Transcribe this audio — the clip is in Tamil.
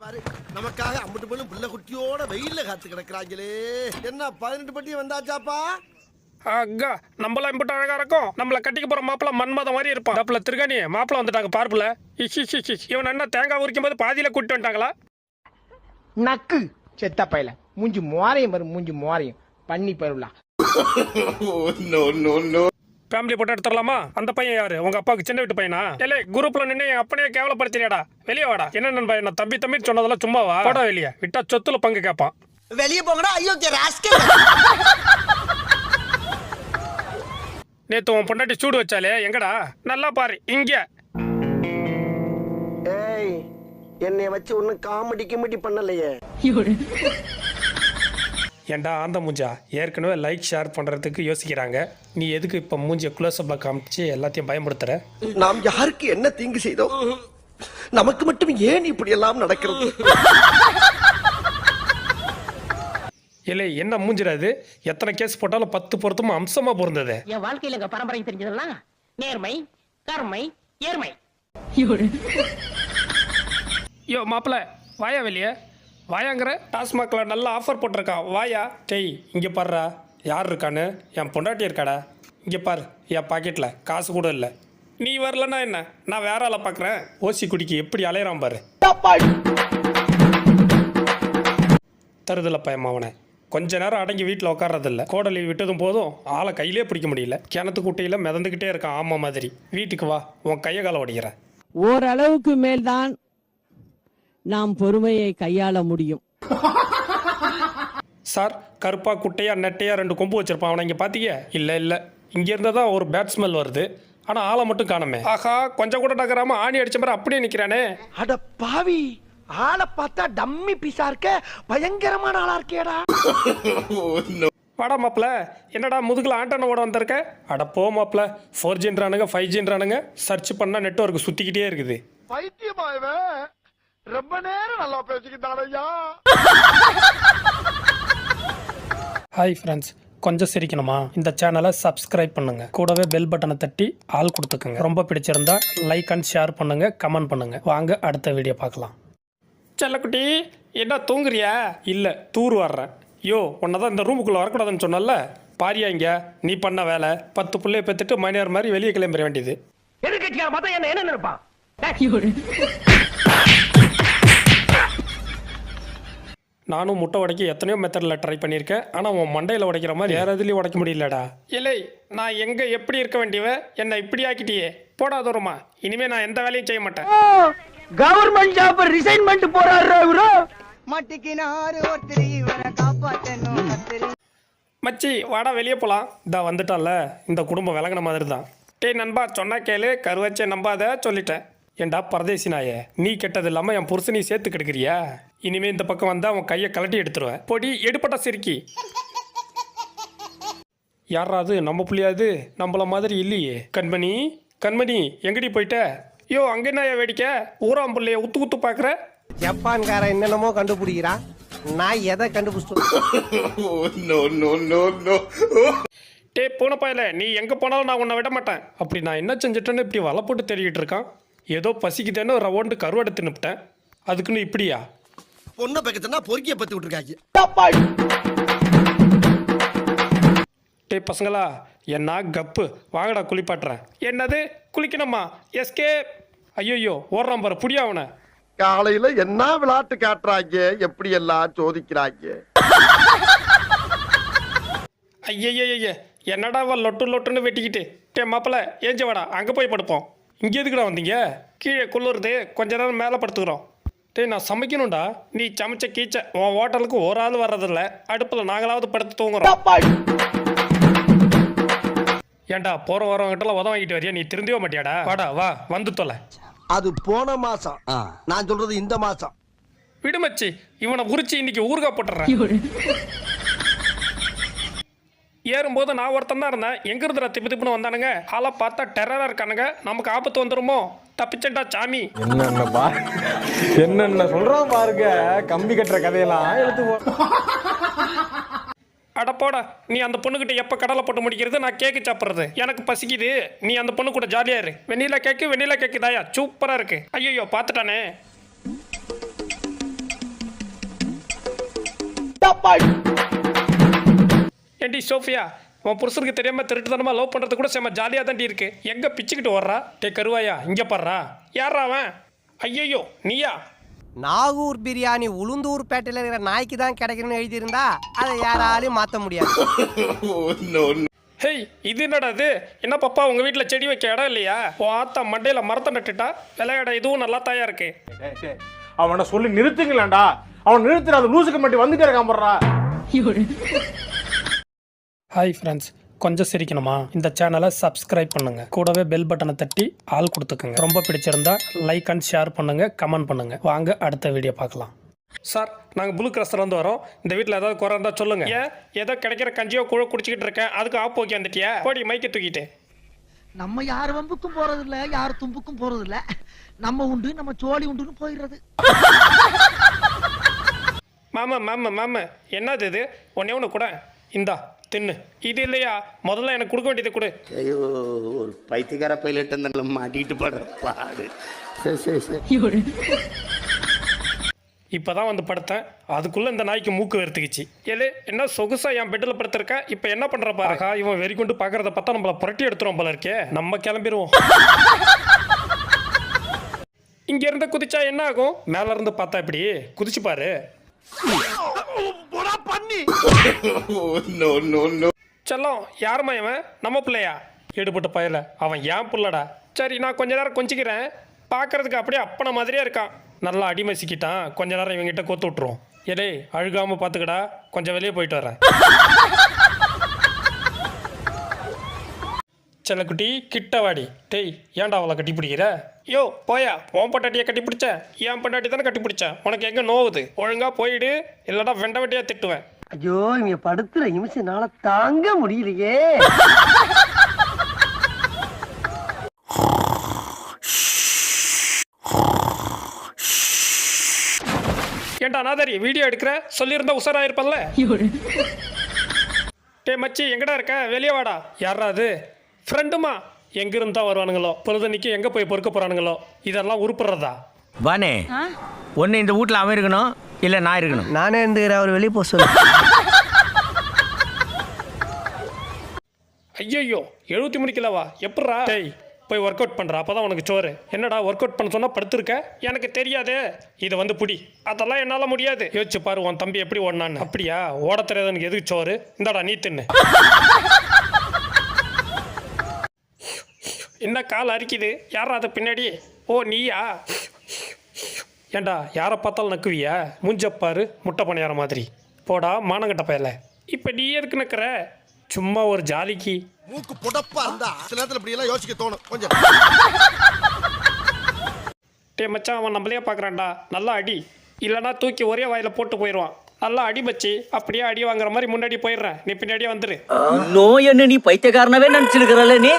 பாரு நமக்காக அம்பட்டு போலும் பிள்ளை குட்டியோட வெயில்ல காத்து கிடக்குறாங்களே. என்ன பதினெட்டு பட்டி வந்தாச்சாப்பா? அக்கா நம்மளாம் இம்பிட்டு அழகா இருக்கும். நம்மள கட்டிக்க போற மாப்பிள மன்மத மாதிரி இருப்பான். மாப்பிள திருகாணி மாப்பிள வந்துட்டாங்க பார்ப்புல. இஷ் இஷ் இஷ் இஷ். இவன் என்ன தேங்காய் உரிக்கும் போது பாதியில கூட்டிட்டு வந்துட்டாங்களா? நக்கு. செத்த பையல. மூஞ்சி மோரையும் வரும் மூஞ்சி மோரையும் பண்ணி பருவலா. ஃபேமிலி போட்டோ எடுத்துடலாமா அந்த பையன் யாரு? உங்க அப்பாவுக்கு சின்ன வீட்டு பையனா? இல்ல குரூப்ல நின்று என் அப்பனையே கேவலப்படுத்தினியாடா. வெளியே வாடா. என்ன நண்பா என்ன தம்பி தம்பி சொன்னதெல்லாம் சும்மாவா? போடா வெளியே. விட்டா சொத்துல பங்கு கேட்பான் வெளியே போங்கடா ஐயோ ராஸ்கல் நேத்து உன் பொண்டாட்டி சூடு வச்சாலே எங்கடா? நல்லா பாரு இங்க. ஏய் என்னைய வச்சு ஒன்னும் காமெடி கிமெடி பண்ணலையே. ஏன்டா ஆந்த மூஞ்சா? ஏற்கனவே லைக் ஷேர் பண்றதுக்கு யோசிக்கிறாங்க. நீ எதுக்கு இப்ப மூஞ்சிய குளோசப்ல காமிச்சு எல்லாத்தையும் பயன்படுத்துற நாம் யாருக்கு என்ன தீங்கு செய்தோம்? நமக்கு மட்டும் ஏன் இப்படி எல்லாம் நடக்கிறது? இல்லை என்ன மூஞ்சிடா இது? எத்தனை கேஸ் போட்டாலும் பத்து பொருத்தமும் அம்சமா பொருந்தது. என் வாழ்க்கையில எங்க பரம்பரை தெரிஞ்சதெல்லாம் நேர்மை கருமை ஏர்மை யோ மாப்பிள வாயா வெளியே. வாயாங்கிற? டாஸ்மாக்ல நல்ல ஆஃபர் போட்டிருக்கான். வாயா? டேய் இங்கே பாருடா. யார் இருக்கான்னு? என் பொண்டாட்டி இருக்காடா. இங்கே பாரு என் பாக்கெட்டில் காசு கூட இல்லை. நீ வரலன்னா என்ன? நான் வேற ஆளை பார்க்குறேன் ஓசி குடிக்கு எப்படி அலையிறான் பாரு. தருதல பயமாவனே கொஞ்ச நேரம் அடங்கி வீட்டில் உட்கார்றதில்ல கோடலி விட்டதும் போதும் ஆளை கையிலே பிடிக்க முடியல. கிணத்து குட்டையில் மிதந்துக்கிட்டே இருக்கான் ஆமா மாதிரி. வீட்டுக்கு வா உன் கையை காலை ஒடிக்கிறேன் ஓரளவுக்கு மேல்தான் நாம் பொறுமையை கையாள முடியும். சார் கருப்பா குட்டையா நெட்டையா ரெண்டு கொம்பு வச்சிருப்பான். அவனை இங்கே பார்த்தீங்க இல்லை இல்லை. இங்கே இருந்தால் தான் ஒரு பேட் ஸ்மெல் வருது. ஆனால் ஆளை மட்டும் காணுமே. ஆஹா கொஞ்சம் கூட நகராம ஆணி அடிச்ச மாதிரி அப்படியே நிற்கிறானே அட பாவி ஆளை பார்த்தா டம்மி பீஸா இருக்க? பயங்கரமான ஆளா இருக்கேடா. வாடா மாப்ள என்னடா முதுகில் ஆண்டனை ஓட வந்திருக்க? அட போ மாப்ள ஃபோர் ஜின்றானுங்க ஃபைவ் ஜின்றானுங்க சர்ச் பண்ணால் நெட்ஒர்க் சுற்றிக்கிட்டே இருக்குது. பைத்தியமா இவன்? ரொம்ப நேரம் நல்லா பேசிக்கிட்டான் ஐயா. ஹாய் ஃப்ரெண்ட்ஸ் கொஞ்சம் சிரிக்கணுமா? இந்த சேனலை சப்ஸ்கிரைப் பண்ணுங்க. கூடவே பெல் பட்டனை தட்டி ஆள் கொடுத்துக்கோங்க. ரொம்ப பிடிச்சிருந்தா லைக் அண்ட் ஷேர் பண்ணுங்க கமெண்ட் பண்ணுங்க. வாங்க அடுத்த வீடியோ பார்க்கலாம். செல்லக்குட்டி என்ன தூங்குறியா? இல்லை தூர் வர்றேன் யோ உன்னை தான் இந்த ரூமுக்குள்ளே வரக்கூடாதுன்னு சொன்னல பாரியா இங்க? நீ பண்ண வேலை. பத்து பிள்ளைய பெற்றுட்டு மணியார் மாதிரி வெளியே கிளம்பிட வேண்டியது. எதிர்கட்சிக்கார பார்த்தா என்ன என்ன நினைப்பான்? நானும் முட்டை உடைக்க எத்தனையோ மெத்தடில் ட்ரை பண்ணியிருக்கேன். ஆனால் உன் மண்டையில் உடைக்கிற மாதிரி வேற எதுலேயும் உடைக்க முடியலடா. இல்லை நான் எங்கே எப்படி இருக்க வேண்டியவ என்னை இப்படி ஆக்கிட்டியே. போடா தூரமா. இனிமே நான் எந்த வேலையும் செய்ய மாட்டேன். கவர்மெண்ட் ஜாப் ரிசைன் பண்ணிட்டு போறாரு இவரு. மாட்டிக்கினாரு ஒருத்தர் இவரை மச்சி வாடா வெளியே போகலாம் இதா வந்துட்டான்ல இந்த குடும்பம் விளங்குன மாதிரி தான் டேய் நண்பா சொன்னா கேளு. கருவச்சே நம்பாத சொல்லிட்டேன். ஏண்டா பரதேசி நாயே நீ கெட்டது இல்லாமல் என் புருஷனை சேர்த்து கெடுக்கிறியா? இனிமே இந்த பக்கம் வந்தா அவன் கையை கலட்டி எடுத்துருவேன். பொடி எடுப்பட்டா சிரிக்கி யாராவது நம்ம புள்ளியாது நம்மள மாதிரி இல்லையே. கண்மணி கண்மணி எங்கடி போயிட்ட? ஐயோ அங்க என்ன வேடிக்கை? ஊராம் புள்ளைய உத்து குத்து பார்க்குற ஜப்பான்காரன் என்னென்னமோ கண்டுபிடிக்கிறான். நான் எதை கண்டுபிடிச்சிட்டு டே போன பயல நீ எங்கே போனாலும் நான் உன்னை விட மாட்டேன் அப்படி நான் என்ன செஞ்சிட்டேன்னு இப்படி வலை போட்டு தேடிக்கிட்டு இருக்கான்? ஏதோ பசிக்குதேன்னு ரவுண்டு கருவாடு தின்னுப்பிட்டேன் அதுக்குன்னு இப்படியா? பொண்ணை பக்கத்துனா பொறுக்கிய பத்தி விட்டுருக்காங்க. டே பசங்களா என்ன கப்பு. வாங்கடா குளிப்பாட்டுறேன். என்னது? குளிக்கணுமா? எஸ்கே. ஐயோயோ ஓடுறான் பாரு புடியா அவனை. காலையில என்ன விளையாட்டு காட்டுறாங்க? எப்படி எல்லாம் சோதிக்கிறாங்க? ஐயய்யய்ய என்னடா அவன் லொட்டு லொட்டுன்னு வெட்டிக்கிட்டு. டே மாப்பிள ஏஞ்ச வாடா அங்கே போய் படுப்போம். இங்கே எதுக்குடா வந்தீங்க? கீழே குளிருது கொஞ்ச நேரம் மேலே படுத்துக்கிறோம். டேய் நான் சமைக்கணும்டா. நீ சமைச்ச கீச்ச உன் ஹோட்டலுக்கு ஒரு ஆள் வர்றதில்ல. அடுப்பில் நாங்களாவது படுத்து தூங்குறோம். ஏன்டா போற வரவங்கிட்டலாம் உதவ வாங்கிட்டு வரியா? நீ திருந்தவே மாட்டியாடா? வாடா வா வந்து தொலை. அது போன மாசம். நான் சொல்றது இந்த மாசம். விடுமச்சி இவனை உரிச்சு இன்னைக்கு ஊறுகாய் போட்டுறேன் ஏறும்போது நான் ஒருத்தன் தான் இருந்தேன். எங்க இருந்துடா திப்பு திப்புன்னு வந்தானுங்க? ஆளை பார்த்தா டெரரா இருக்கானுங்க. நமக்கு ஆபத்து வந்துருமோ? தப்பிச்சேன்டா சாமி. என்னென்ன பா என்னென்ன சொல்றான் பாருங்க. கம்பி கட்டுற கதையெல்லாம் எடுத்து போ அட போடா. நீ அந்த பொண்ணுகிட்ட எப்போ கடலை போட்டு முடிக்கிறது? நான் கேக்கு சாப்பிட்றது. எனக்கு பசிக்குது. நீ அந்த பொண்ணு கூட ஜாலியா இரு. வெண்ணிலா கேக்கு வெண்ணிலா கேக்கு தாயா? சூப்பரா இருக்கு. ஐயோ பார்த்துட்டானே. ஏண்டி சோஃபியா உன் புருஷனுக்கு தெரியாம திருட்டுத்தனமா லவ் பண்றது கூட செம்ம ஜாலியா தாண்டி இருக்கு. எங்க பிச்சுக்கிட்டு வர்றா டே கருவாயா இங்க பாடுறா யாரா அவன்? ஐயையோ நீயா? நாகூர் பிரியாணி உளுந்தூர் பேட்டையில இருக்கிற நாய்க்கு தான் கிடைக்கணும்னு எழுதியிருந்தா அதை யாராலையும் மாத்த முடியாது. ஹேய் இது என்னடா இது? என்ன பாப்பா உங்க வீட்ல செடி வைக்க இடம் இல்லையா? உன் ஆத்தா மண்டையில மரத்தை நட்டுட்டா விளையாட இதுவும் நல்லா தாயா இருக்கு. அவனை சொல்லி நிறுத்துங்களேன்டா. அவன் நிறுத்துற அந்த லூசுக்கு மட்டும் வந்துட்டே இருக்கான் போடுறா ஹாய் ஃப்ரெண்ட்ஸ் கொஞ்சம் சிரிக்கணுமா? இந்த சேனலை சப்ஸ்கிரைப் பண்ணுங்க. கூடவே பெல் பட்டனை தட்டி ஆள் கொடுத்துக்கோங்க. ரொம்ப பிடிச்சிருந்தா லைக் அண்ட் ஷேர் பண்ணுங்க கமெண்ட் பண்ணுங்க. வாங்க அடுத்த வீடியோ பார்க்கலாம். சார் நாங்கள் ப்ளூ கிராஸ்லேருந்து வரோம். இந்த வீட்டில் ஏதாவது குறை இருந்தால் சொல்லுங்க. ஏன் ஏதோ கிடைக்கிற கஞ்சியோ குழ குடிச்சிக்கிட்டு இருக்கேன் அதுக்கு ஆப் ஓகே வந்துட்டியா? போடி மைக்கை தூக்கிட்டு. நம்ம யார் வம்புக்கும் போறது இல்ல யார் தும்புக்கும் போறது இல்ல நம்ம உண்டு நம்ம சோழி உண்டுன்னு போயிடுறது. மாமா மாமா மாமா. என்னது இது? ஒன்னே ஒன்று கூட. இந்தா. தின்னு. இது இல்லையா? முதல்ல எனக்கு கொடுக்க வேண்டியது கொடு. ஐயோ ஒரு பைத்தியக்கார பைலட் அந்த மாட்டிக்கிட்டு படுற பாடு. சரி சரி சரி. இப்பதான் வந்து படுத்தேன். அதுக்குள்ள இந்த நாய்க்கு மூக்கு வெறுத்துக்குச்சு. ஏலே என்ன சொகுசா என் பெட்டில் படுத்திருக்க? இப்போ என்ன பண்ற பாருக்கா இவன் வெறி கொண்டு பார்க்கறத பார்த்தா நம்மள புரட்டி எடுத்துரும் போல இருக்கே. நம்ம கிளம்பிடுவோம் இங்க இருந்து குதிச்சா என்ன ஆகும்? மேல இருந்து பார்த்தா இப்படி குதிச்சு பாரு. செல்லம் யாரும்மா இவன்? நம்ம பிள்ளையா? ஈடுபட்ட பயல. அவன் ஏன் புள்ளடா? சரி நான் கொஞ்ச நேரம் கொஞ்சிக்கிறேன். பார்க்கறதுக்கு அப்படியே அப்பன மாதிரியே இருக்கான். நல்லா அடிமை சிக்கிட்டான் கொஞ்ச நேரம் இவங்கிட்ட கொத்து விட்டுருவோம். ஏலே அழுகாம பார்த்துக்கடா கொஞ்சம் வெளியே போயிட்டு வரேன். செல்லக்குட்டி கிட்ட வாடி. டேய் ஏன்டா அவளை கட்டி பிடிக்கிற? யோ போயா. உன் பொண்டாட்டியை கட்டி பிடிச்ச என் பொண்டாட்டி தானே கட்டி பிடிச்சேன். உனக்கு எங்கே நோவுது? ஒழுங்கா போயிடு. இல்லைடா வெண்ட வெட்டியாக திட்டுவேன். ஐயோ இங்க படுத்துற நிமிஷம்னால தாங்க முடியலையே. ஏன்டா நாதாரி வீடியோ எடுக்கிற? சொல்லியிருந்தா உஷாராயிருப்பல்ல? டேய் மச்சி எங்கடா இருக்க? வெளியே வாடா. யாரா அது? ஃப்ரெண்டுமா எங்க இருந்தா வருவானுங்களோ? பொழுதன்னைக்கு எங்க போய் பொறுக்க போறானுங்களோ? இதெல்லாம் உருப்புறதா வானே ஒன்று இந்த வீட்டில் அவன் இருக்கணும் இல்லை நான் இருக்கணும். நானே இருந்துக்கிறேன் அவர் வெளியே போக சொல்லு. ஐயோ எழுபத்தி மூணு கிலோவா எப்பட்றா? டேய் போய் ஒர்க் அவுட் பண்ணுற அப்போ தான் உனக்கு சோறு. என்னடா ஒர்க் அவுட் பண்ண சொன்னால் படுத்திருக்க? எனக்கு தெரியாதே. இதை வந்து புடி. அதெல்லாம் என்னால் முடியாது. யோசிச்சு பாரு உன் தம்பி எப்படி ஓடினான்னு. அப்படியா? ஓட தெரியாத எனக்கு எதுக்கு சோறு? இந்தாடா நீ தின்னு. என்ன கால் அரிக்குது? யாரா அது பின்னாடி? ஓ நீயா? ஏண்டா யாரை பார்த்தாலும் நக்குவியா? மூஞ்சப்பாரு முட்டை பணியார மாதிரி. போடா மானங்கட்ட பயல. இப்போ நீ எதுக்கு நக்கிற? சும்மா ஒரு ஜாலிக்கு. மூக்கு புடப்பா இருந்தா சில நேரத்துல இப்படி எல்லாம் யோசிக்க தோணும். கொஞ்சம். டே மச்சான் அவன் நம்மளையே பார்க்குறான்டா நல்லா அடி. இல்லைனா தூக்கி ஒரே வாயில் போட்டு போயிடுவான். நல்லா அடி மச்சி. அப்படியே அடி வாங்குற மாதிரி முன்னாடி போயிடுறேன். நீ பின்னாடியே வந்துரு. நோய் என்ன நீ பைத்தியக்காரனவே நினச்சிருக்கிறல்ல நீ?